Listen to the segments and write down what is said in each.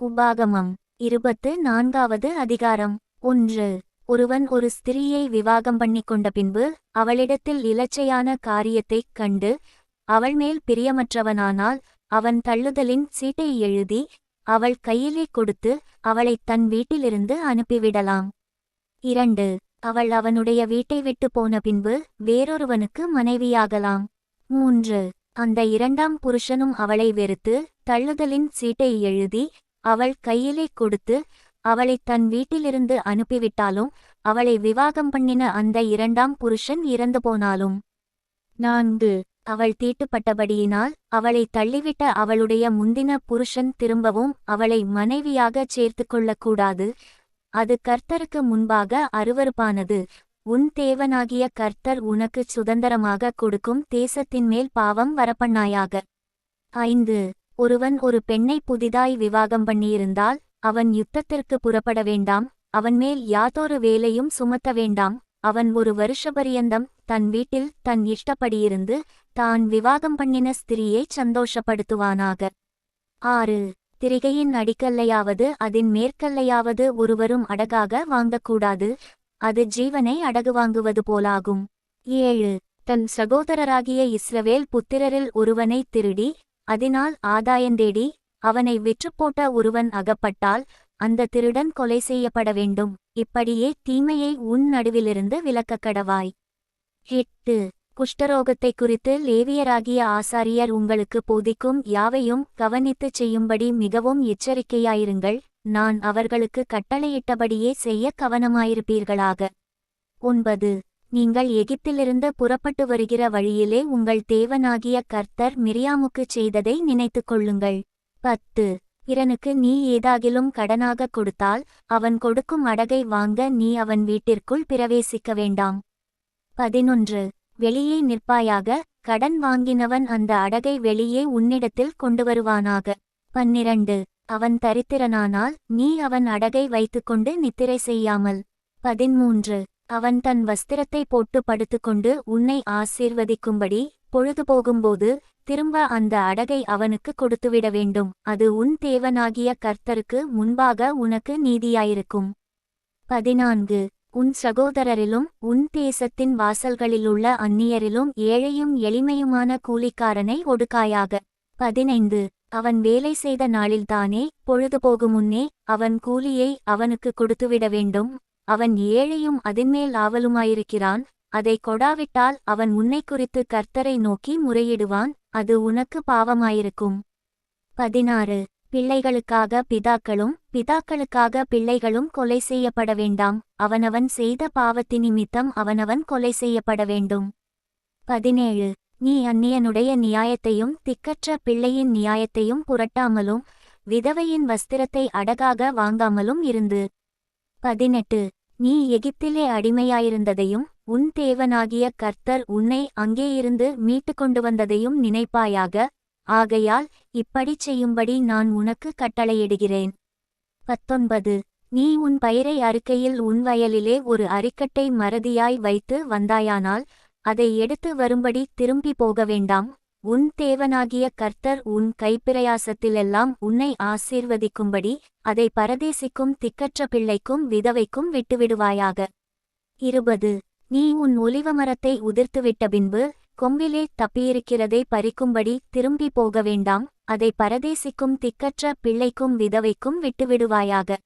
உபாகமம். இருபத்து நான்காவது அதிகாரம். ஒன்று. ஒருவன் ஒரு ஸ்திரியை விவாகம் பண்ணிக் கொண்ட பின்பு அவளிடத்தில் இலச்சையான காரியத்தைக் கண்டு அவள் மேல் பிரியமற்றவனானால் அவன் தள்ளுதலின் சீட்டை எழுதி அவள் கையிலே கொடுத்து அவளைத் தன் வீட்டிலிருந்து அனுப்பிவிடலாம். இரண்டு. அவள் அவனுடைய வீட்டை விட்டு போன பின்பு வேறொருவனுக்கு மனைவியாகலாம். மூன்று. அந்த இரண்டாம் புருஷனும் அவளை வெறுத்து தள்ளுதலின் சீட்டை எழுதி அவள் கையிலே கொடுத்து அவளைத் தன் வீட்டிலிருந்து அனுப்பிவிட்டாலும் அவளை விவாகம் பண்ணின அந்த இரண்டாம் புருஷன் இறந்து போனாலும். நான்கு. அவள் தீட்டுப்பட்டபடியினால் அவளை தள்ளிவிட்ட அவளுடைய முந்தின புருஷன் திரும்பவும் அவளை மனைவியாகச் சேர்த்துக் கொள்ளக்கூடாது அது கர்த்தருக்கு முன்பாக அருவருப்பானது. உன் தேவனாகிய கர்த்தர் உனக்குச் சுதந்திரமாக கொடுக்கும் தேசத்தின் மேல் பாவம் வரப்பண்ணாயாக. ஐந்து. ஒருவன் ஒரு பெண்ணை புதிதாய் விவாகம் பண்ணியிருந்தால் அவன் யுத்தத்திற்கு புறப்பட வேண்டாம் அவன் மேல் யாதொரு வேலையும் சுமத்த வேண்டாம் அவன் ஒரு வருஷபரியந்தம் தன் வீட்டில் தன் இஷ்டப்படியிருந்து தான் விவாகம் பண்ணின ஸ்திரியைச் சந்தோஷப்படுத்துவானாக. ஆறு திரிகையின் அடிக்கல்லையாவது அதன் மேற்கல்லையாவது ஒருவரும் அடகாக வாங்கக்கூடாது அது ஜீவனை அடகு வாங்குவது போலாகும். ஏழு தன் சகோதரராகிய இஸ்ரவேல் புத்திரரில் ஒருவனை திருடி அதனால் ஆதாயந்தேடி அவனை விற்றுப்போட்ட ஒருவன் அகப்பட்டால் அந்த திருடன் கொலை செய்யப்பட வேண்டும். இப்படியே தீமையை உன் நடுவிலிருந்து விலக்கக்கடவாய் எட்டு. குஷ்டரோகத்தை குறித்து லேவியராகிய ஆசாரியர் உங்களுக்கு போதிக்கும் யாவையும் கவனித்துச் செய்யும்படி மிகவும் எச்சரிக்கையாயிருங்கள். நான் அவர்களுக்கு கட்டளையிட்டபடியே செய்ய கவனமாயிருப்பீர்களாக. ஒன்பது. நீங்கள் எகிப்திலிருந்து புறப்பட்டு வருகிற வழியிலே உங்கள் தேவனாகிய கர்த்தர் மிரியாமுக்குச் செய்ததை நினைத்துக் கொள்ளுங்கள். பத்து. பிறனுக்கு நீ ஏதாகிலும் கடனாக கொடுத்தால் அவன் கொடுக்கும் அடகை வாங்க நீ அவன் வீட்டிற்குள் பிரவேசிக்க வேண்டாம். பதினொன்று. வெளியே நிற்பாயாக கடன் வாங்கினவன் அந்த அடகை வெளியே உன்னிடத்தில் கொண்டு வருவானாக பன்னிரண்டு. அவன் தரித்திரனானால் நீ அவன் அடகை வைத்துக்கொண்டு நித்திரை செய்யாமல். பதிமூன்று. அவன் தன் வஸ்திரத்தை போட்டு படுத்துக்கொண்டு உன்னை ஆசீர்வதிக்கும்படி பொழுது போகும்போது திரும்ப அந்த அடகை அவனுக்கு கொடுத்துவிட வேண்டும். அது உன் தேவனாகிய கர்த்தருக்கு முன்பாக உனக்கு நீதியாயிருக்கும். பதினான்கு. உன் சகோதரரிலும் உன் தேசத்தின் வாசல்களிலுள்ள அந்நியரிலும் ஏழையும் எளிமையுமான கூலிக்காரனை ஒடுக்காயாக. பதினைந்து. அவன் வேலை செய்த நாளில்தானே பொழுது போகும் முன்னே அவன் கூலியை அவனுக்கு கொடுத்துவிட வேண்டும். அவன் ஏழையும் அதன்மேல் ஆவலுமாயிருக்கிறான் அதை கொடாவிட்டால் அவன் உன்னை குறித்து கர்த்தரை நோக்கி முறையிடுவான் அது உனக்கு பாவமாயிருக்கும். பதினாறு. பிள்ளைகளுக்காக பிதாக்களும் பிதாக்களுக்காக பிள்ளைகளும் கொலை செய்யப்பட வேண்டாம் அவனவன் செய்த பாவத்தினிமித்தம் அவனவன் கொலை செய்யப்பட வேண்டும். பதினேழு. நீ அந்நியனுடைய நியாயத்தையும் திக்கற்ற பிள்ளையின் நியாயத்தையும் புரட்டாமலும் விதவையின் வஸ்திரத்தை அடகாக வாங்காமலும் இருந்து. பதினெட்டு. நீ எகிப்திலே அடிமையாயிருந்ததையும் உன் தேவனாகிய கர்த்தர் உன்னை அங்கேயிருந்து மீட்டு கொண்டு வந்ததையும் நினைப்பாயாக. ஆகையால் இப்படிச் செய்யும்படி நான் உனக்கு கட்டளையிடுகிறேன். பத்தொன்பது. நீ உன் பயிரை அறுக்கையில் உன் வயலிலே ஒரு அரிக்கட்டை மறதியாய் வைத்து வந்தாயானால் அதை எடுத்து வரும்படி திரும்பி போக வேண்டாம் உன் தேவனாகிய கர்த்தர் உன் கைப்பிரயாசத்திலெல்லாம் உன்னை ஆசீர்வதிக்கும்படி அதை பரதேசிக்கும் திக்கற்ற பிள்ளைக்கும் விதவைக்கும் விட்டுவிடுவாயாக. இருபது. நீ உன் ஒலிவமரத்தை உதிர்த்துவிட்ட பின்பு கொம்பிலே தப்பியிருக்கிறதை பறிக்கும்படி திரும்பி போக வேண்டாம் அதை பரதேசிக்கும் திக்கற்ற பிள்ளைக்கும் விதவைக்கும் விட்டுவிடுவாயாக.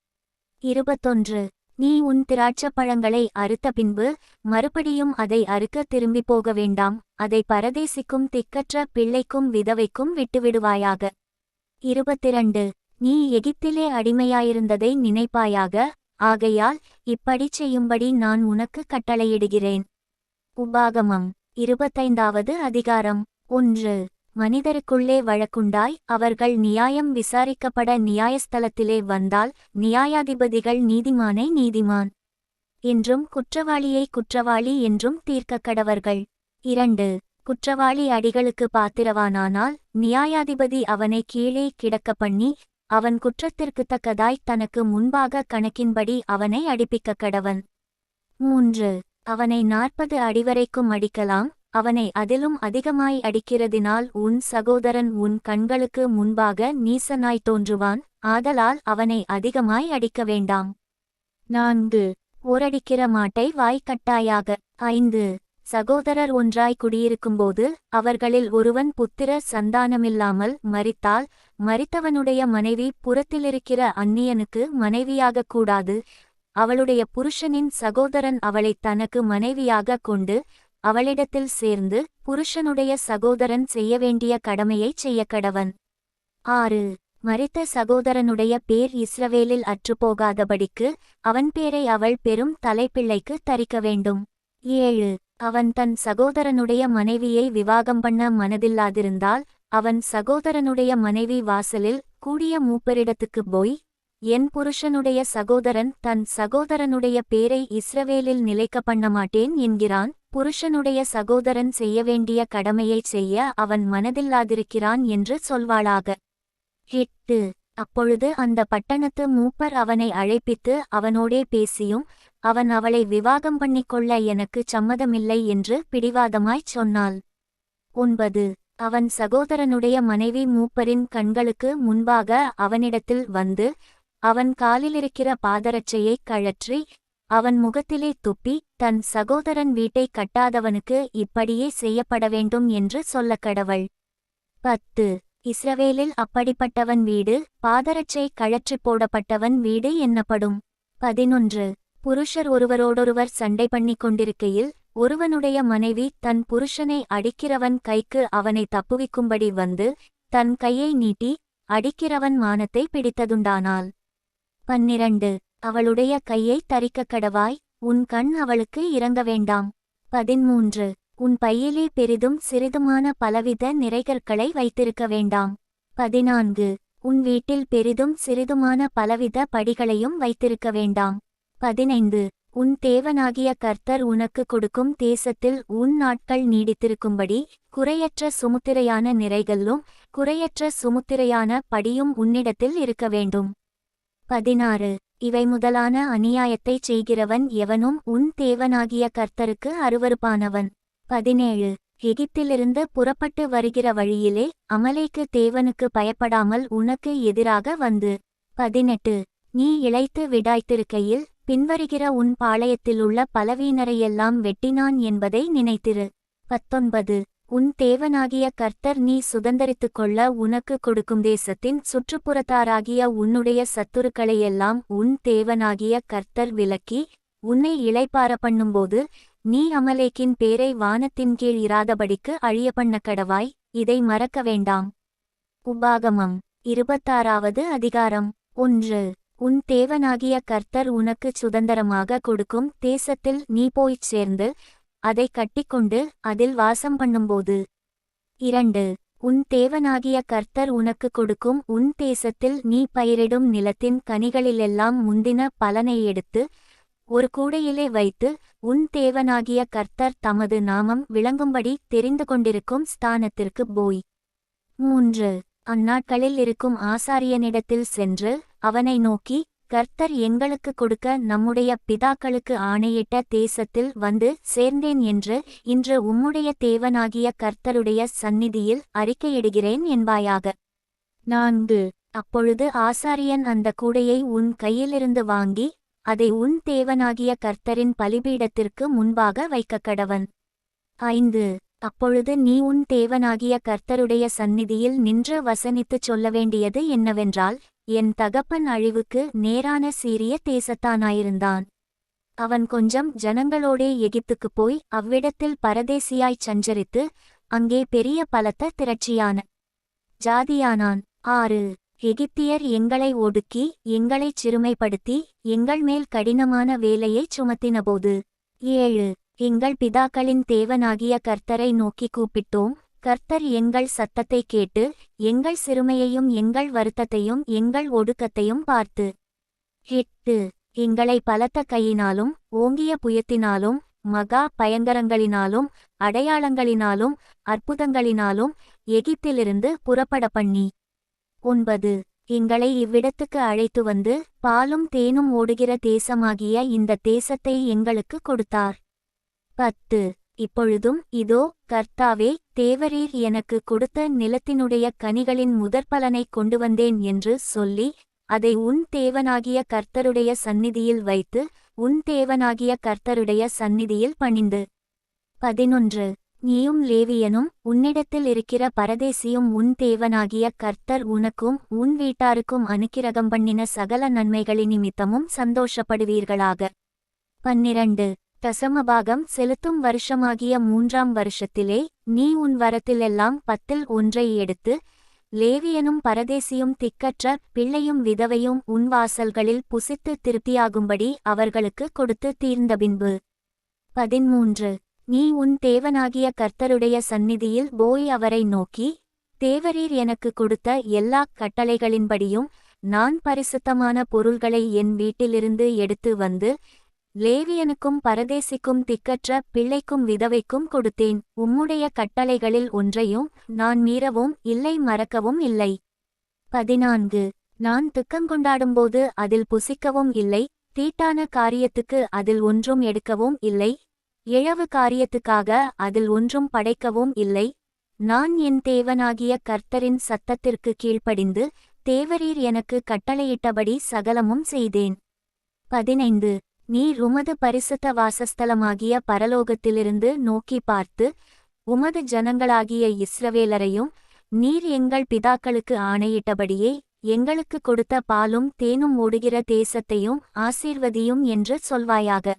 இருபத்தொன்று. நீ உன் திராட்சப் பழங்களை அறுத்த பின்பு மறுபடியும் அதை அறுக்க திரும்பி போக வேண்டாம். அதை பரதேசிக்கும் திக்கற்ற பிள்ளைக்கும் விதவைக்கும் விட்டுவிடுவாயாக. இருபத்திரண்டு. நீ எகிப்திலே அடிமையாயிருந்ததை நினைப்பாயாக. ஆகையால் இப்படிச் செய்யும்படி நான் உனக்கு கட்டளையிடுகிறேன். உபாகமம். இருபத்தைந்தாவது அதிகாரம். ஒன்று. மனிதருக்குள்ளே வழக்குண்டாய் அவர்கள் நியாயம் விசாரிக்கப்பட நியாயஸ்தலத்திலே வந்தால் நியாயாதிபதிகள் நீதிமானை நீதிமான் என்றும் குற்றவாளியை குற்றவாளி என்றும் தீர்க்கக் கடவர்கள். இரண்டு குற்றவாளி அடிகளுக்கு பாத்திரவானானால் நியாயாதிபதி அவனை கீழே கிடக்க பண்ணி அவன் குற்றத்திற்குத் தக்கதாய் தனக்கு முன்பாக கணக்கின்படி அவனை அடிப்பிக்கக் கடவன். மூன்று அவனை நாற்பது அடிவரைக்கும் அடிக்கலாம் அவனை அதிலும் அதிகமாய் அடிக்கிறதினால் உன் சகோதரன் உன் கண்களுக்கு முன்பாக நீசனாய் தோன்றுவான் ஆதலால் அவனை அதிகமாய் அடிக்க வேண்டாம். நான்கு. ஓரடிக்கிற மாட்டை வாய்க்கட்டாயாக. ஐந்து. சகோதரர் ஒன்றாய் குடியிருக்கும்போது அவர்களில் ஒருவன் புத்திர சந்தானமில்லாமல் மறித்தால் மறித்தவனுடைய மனைவி புறத்திலிருக்கிற அந்நியனுக்கு மனைவியாகக் கூடாது. அவளுடைய புருஷனின் சகோதரன் அவளைத் தனக்கு மனைவியாகக் கொண்டு அவளிடத்தில் சேர்ந்து புருஷனுடைய சகோதரன் செய்ய வேண்டிய கடமையைச் செய்யக்கடவன் ஆறு. மறித்த சகோதரனுடைய பேர் இஸ்ரவேலில் அற்றுப்போகாதபடிக்கு அவன் பேரை அவள் பெரும் தலைப்பிள்ளைக்கு தரிக்க வேண்டும். ஏழு. அவன் தன் சகோதரனுடைய மனைவியை விவாகம் பண்ண மனதில்லாதிருந்தால் அவன் சகோதரனுடைய மனைவி வாசலில் கூடிய மூப்பரிடத்துக்குப் போய் என் புருஷனுடைய சகோதரன் தன் சகோதரனுடைய பேரை இஸ்ரவேலில் நிலைக்க பண்ண மாட்டேன் என்கிறான். புருஷனுடைய சகோதரன் செய்ய வேண்டிய கடமையைச் செய்ய அவன் மனதில்லாதிருக்கிறான் என்று சொல்வாளாக. எட்டு. அப்பொழுது அந்த பட்டணத்து மூப்பர் அவனை அழைப்பித்து அவனோடே பேசியும் அவன் அவளை விவாகம் பண்ணிக்கொள்ள எனக்குச் சம்மதமில்லை என்று பிடிவாதமாய்ச் சொன்னாள். ஒன்பது. அவன் சகோதரனுடைய மனைவி மூப்பரின் கண்களுக்கு முன்பாக அவனிடத்தில் வந்து அவன் காலிலிருக்கிற பாதரட்சையைக் கழற்றி அவன் முகத்திலே துப்பி தன் சகோதரன் வீட்டைக் கட்டாதவனுக்கு இப்படியே செய்யப்பட வேண்டும் என்று சொல்லக் கடவள். பத்து. இஸ்ரவேலில் அப்படிப்பட்டவன் வீடு பாதரட்சை கழற்றிப் போடப்பட்டவன் வீடு என்னப்படும்? பதினொன்று. புருஷர் ஒருவரோடொருவர் சண்டை பண்ணிக் கொண்டிருக்கையில் ஒருவனுடைய மனைவி தன் புருஷனை அடிக்கிறவன் கைக்கு அவனை தப்புவிக்கும்படி வந்து தன் கையை நீட்டி அடிக்கிறவன் மானத்தை பிடித்ததுண்டானாள். பன்னிரண்டு. அவளுடைய கையை தரிக்க கடவாய் உன் கண் அவளுக்கு இறங்க வேண்டாம். பதிமூன்று உன் பையிலே பெரிதும் சிறிதுமான பலவித நிறைகற்களை வைத்திருக்க வேண்டாம். பதினான்கு. உன் வீட்டில் பெரிதும் சிறிதுமான பலவித படிகளையும் வைத்திருக்க வேண்டாம். பதினைந்து. உன் தேவனாகிய கர்த்தர் உனக்கு கொடுக்கும் தேசத்தில் உன் நாட்கள் நீடித்திருக்கும்படி குறையற்ற சுமுத்திரையான நிறைகளும் குறையற்ற சுமுத்திரையான படியும் உன்னிடத்தில் இருக்க வேண்டும். பதினாறு. இவை முதலான அநியாயத்தைச் செய்கிறவன் எவனும் உன் தேவனாகிய கர்த்தருக்கு அருவருப்பானவன். பதினேழு. எகிப்திலிருந்து புறப்பட்டு வருகிற வழியிலே அமலைக்கு தேவனுக்கு பயப்படாமல் உனக்கு எதிராக வந்து. பதினெட்டு. நீ இழைத்து விடாய்த்திருக்கையில் பின்வருகிற உன் பாளையத்திலுள்ள பலவீனரையெல்லாம் வெட்டினான் என்பதை நினைத்திரு. பத்தொன்பது. உன் தேவனாகிய கர்த்தர் நீ சுதந்தரித்துக் கொள்ள உனக்கு கொடுக்கும் தேசத்தின் சுற்றுப்புறத்தாராகிய உன்னுடைய சத்துருக்களையெல்லாம் உன் தேவனாகிய கர்த்தர் விலக்கி உன்னை இளைப்பார பண்ணும்போது நீ அமலேக்கின் பேரை வானத்தின் கீழ் இராதபடிக்கு அழிய பண்ண கடவாய். இதை மறக்க வேண்டாம். உபாகமம் இருபத்தாறாவது அதிகாரம். ஒன்று. உன் தேவனாகிய கர்த்தர் உனக்குச் சுதந்திரமாக கொடுக்கும் தேசத்தில் நீ போய்ச் சேர்ந்து அதை கட்டிக்கொண்டு அதில் வாசம் பண்ணும்போது இரண்டு உன் தேவனாகிய கர்த்தர் உனக்கு கொடுக்கும் உன் தேசத்தில் நீ பயிரிடும் நிலத்தின் கனிகளிலெல்லாம் முந்தின பலனை எடுத்து ஒரு கூடையிலே வைத்து உன் தேவனாகிய கர்த்தர் தமது நாமம் விளங்கும்படி தெரிந்து கொண்டிருக்கும் ஸ்தானத்திற்கு போய். மூன்று அந்நாட்களில் இருக்கும் ஆசாரியனிடத்தில் சென்று அவனை நோக்கி கர்த்தர் எங்களுக்கு கொடுக்க நம்முடைய பிதாக்களுக்கு ஆணையிட்ட தேசத்தில் வந்து சேர்ந்தேன் என்று இன்று உம்முடைய தேவனாகிய கர்த்தருடைய சந்நிதியில் அறிக்கையிடுகிறேன் என்பாயாக. நான்கு. அப்பொழுது ஆசாரியன் அந்த கூடையை உன் கையிலிருந்து வாங்கி அதை உன் தேவனாகிய கர்த்தரின் பலிபீடத்திற்கு முன்பாக வைக்க கடவன் ஐந்து. அப்பொழுது நீ உன் தேவனாகிய கர்த்தருடைய சந்நிதியில் நின்று வசனித்துச் சொல்ல வேண்டியது என்னவென்றால் என் தகப்பன் அழிவுக்கு நேரான சீரிய தேசத்தானாயிருந்தான். அவன் கொஞ்சம் ஜனங்களோடே எகிப்துக்குப் போய் அவ்விடத்தில் பரதேசியாய்ச் சஞ்சரித்து அங்கே பெரிய பலத்த திரட்சியான ஜாதியானான். ஆறு எகிப்தியர் எங்களை ஒடுக்கி எங்களைச் சிறுமைப்படுத்தி எங்கள் மேல் கடினமான வேலையைச் சுமத்தினபோது. ஏழு எங்கள் பிதாக்களின் தேவனாகிய கர்த்தரை நோக்கி கூப்பிட்டோம். கர்த்தர் எங்கள் சத்தத்தைக் கேட்டு எங்கள் சிறுமையையும் எங்கள் வருத்தத்தையும் எங்கள் ஒடுக்கத்தையும் பார்த்து. எட்டு. எங்களை பலத்த கையினாலும் ஓங்கிய புயத்தினாலும் மகா பயங்கரங்களினாலும் அடையாளங்களினாலும் அற்புதங்களினாலும் எகிப்திலிருந்து புறப்பட பண்ணி. ஒன்பது. எங்களை இவ்விடத்துக்கு அழைத்து வந்து பாலும் தேனும் ஓடுகிற தேசமாகிய இந்த தேசத்தை எங்களுக்கு கொடுத்தார். பத்து. இப்பொழுதும் இதோ கர்த்தாவே தேவரீர் எனக்கு கொடுத்த நிலத்தினுடைய கனிகளின் முதற்பலனைக் கொண்டு வந்தேன் என்று சொல்லி அதை உன் தேவனாகிய கர்த்தருடைய சந்நிதியில் வைத்து உன் தேவனாகிய கர்த்தருடைய சந்நிதியில் பணிந்து. பதினொன்று. நீயும் லேவியனும் உன்னிடத்தில் இருக்கிற பரதேசியும் உன் தேவனாகிய கர்த்தர் உனக்கும் உன் வீட்டாருக்கும் அனுக்கிரகம் பண்ணின சகல நன்மைகளின் நிமித்தமும் சந்தோஷப்படுவீர்களாக. பன்னிரண்டு. தசமபாகம் செலுத்தும் வருஷமாகிய மூன்றாம் வருஷத்திலே நீ உன் வரத்திலெல்லாம் பத்தில் ஒன்றை எடுத்து லேவியனும் பரதேசியும் திக்கற்ற பிள்ளையும் விதவையும் உன் வாசல்களில் புசித்து திருப்தியாகும்படி அவர்களுக்கு கொடுத்து தீர்ந்தபின்பு பதிமூன்று நீ உன் தேவனாகிய கர்த்தருடைய சந்நிதியில் போய் அவரை நோக்கி தேவரீர் எனக்கு கொடுத்த எல்லா கட்டளைகளின்படியும் நான் பரிசுத்தமான பொருள்களை என் வீட்டிலிருந்து எடுத்து வந்து லேவியனுக்கும் பரதேசிக்கும் திக்கற்ற பிள்ளைக்கும் விதவைக்கும் கொடுத்தேன். உம்முடைய கட்டளைகளில் ஒன்றையும் நான் மீறவும் இல்லை மறக்கவும் இல்லை. பதினான்கு. நான் துக்கங்கொண்டாடும்போது அதில் புசிக்கவும் இல்லை. தீட்டான காரியத்துக்கு அதில் ஒன்றும் எடுக்கவும் இல்லை. இழவு காரியத்துக்காக அதில் ஒன்றும் படைக்கவும் இல்லை. நான் என் தேவனாகிய கர்த்தரின் சத்தத்திற்கு கீழ்ப்படிந்து தேவரீர் எனக்கு கட்டளையிட்டபடி சகலமும் செய்தேன். பதினைந்து. நீர் உமது பரிசுத்த வாசஸ்தலமாகிய பரலோகத்திலிருந்து நோக்கி பார்த்து உமது ஜனங்களாகிய இஸ்ரவேலரையும் நீர் எங்கள் பிதாக்களுக்கு ஆணையிட்டபடியே எங்களுக்கு கொடுத்த பாலும் தேனும் ஓடுகிற தேசத்தையும் ஆசீர்வதியும் என்று சொல்வாயாக.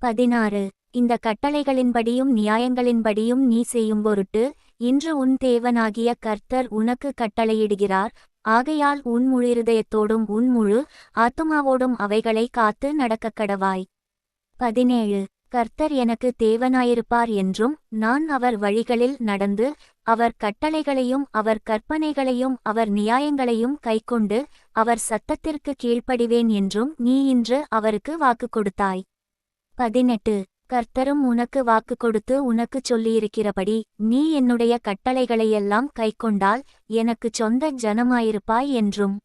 பதினாறு. இந்த கட்டளைகளின்படியும் நியாயங்களின்படியும் நீ செய்யும் பொருட்டு இன்று உன் தேவனாகிய கர்த்தர் உனக்கு கட்டளையிடுகிறார் ஆகையால் உன் முழிருதயத்தோடும் உன் முழு ஆத்துமாவோடும் அவைகளை காத்து நடக்கக் கடவாய். பதினேழு. கர்த்தர் எனக்கு தேவனாயிருப்பார் என்றும் நான் அவர் வழிகளில் நடந்து அவர் கட்டளைகளையும் அவர் கற்பனைகளையும் அவர் நியாயங்களையும் கைக்கொண்டு அவர் சத்தத்திற்கு கீழ்ப்படிவேன் என்றும் நீ இன்று அவருக்கு வாக்கு கொடுத்தாய். பதினெட்டு. கர்த்தரும் உனக்கு வாக்கு கொடுத்து உனக்குச் சொல்லியிருக்கிறபடி நீ என்னுடைய கட்டளைகளையெல்லாம் கைக்கொண்டால் எனக்குச் சொந்த ஜனமாயிருப்பாய் என்றும்.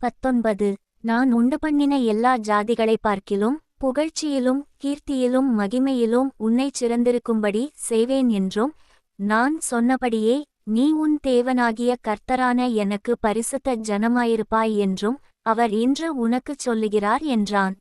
பத்தொன்பது. நான் உண்டு பண்ணின எல்லா ஜாதிகளை பார்க்கிலும் புகழ்ச்சியிலும் கீர்த்தியிலும் மகிமையிலும் உன்னைச் சிறந்திருக்கும்படி செய்வேன் என்றும் நான் சொன்னபடியே நீ உன் தேவனாகிய கர்த்தரான எனக்கு பரிசுத்த ஜனமாயிருப்பாய் என்றும் அவர் இன்று உனக்குச் சொல்லுகிறார் என்றான்.